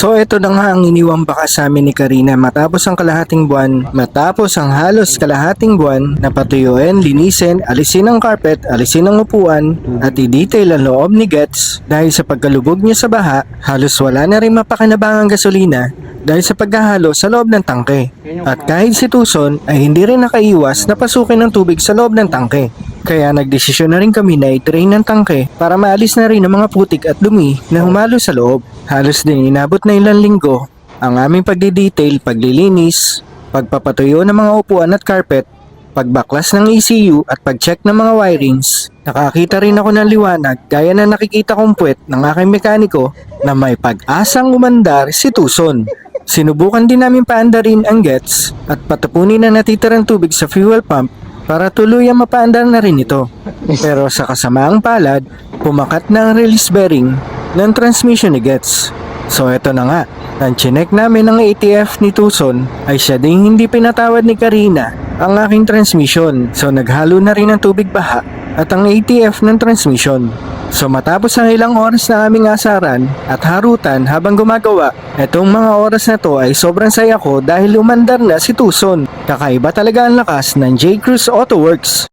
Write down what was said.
So ito na nga ang iniwang bakas sa amin ni Karina matapos ang kalahating buwan, matapos ang halos kalahating buwan na patuyuin, linisin, alisin ang carpet, alisin ang upuan at i-detail ang loob ni Gets dahil sa pagkalubog niya sa baha, halos wala na rin mapakinabangang gasolina dahil sa paghahalo sa loob ng tangke. At kahit si Tucson ay hindi rin nakaiwas na pasukin ng tubig sa loob ng tangke. Kaya nagdesisyon na rin kami na i-drain ng tangke para maalis na rin ang mga putik at dumi na humalo sa loob. Halos din inabot na ilang linggo ang aming pagdi-detail, paglilinis, pagpapatuyo ng mga upuan at carpet, pagbaklas ng ECU at pag-check ng mga wirings. Nakakita rin ako ng liwanag gaya na nakikita kong puwet ng aking mekaniko na may pag-asang umandar si Tucson. Sinubukan din namin paandarin ang gets at patapunin na natitirang tubig sa fuel pump para tuluyang mapaandar na rin ito. Pero sa kasamaang palad, pumakat na ang release bearing ng transmission ni Gets. So eto na nga, ang chinek namin ng ATF ni Tucson ay siya ding hindi pinatawad ni Karina ang aking transmission. So naghalo na rin ng tubig baha at ang ATF ng transmission. So matapos ang ilang oras na aming asaran at harutan habang gumagawa, etong mga oras na to ay sobrang saya ko dahil umandar na si Tucson. Kakaiba talaga ang lakas ng J. Cruz Auto Works.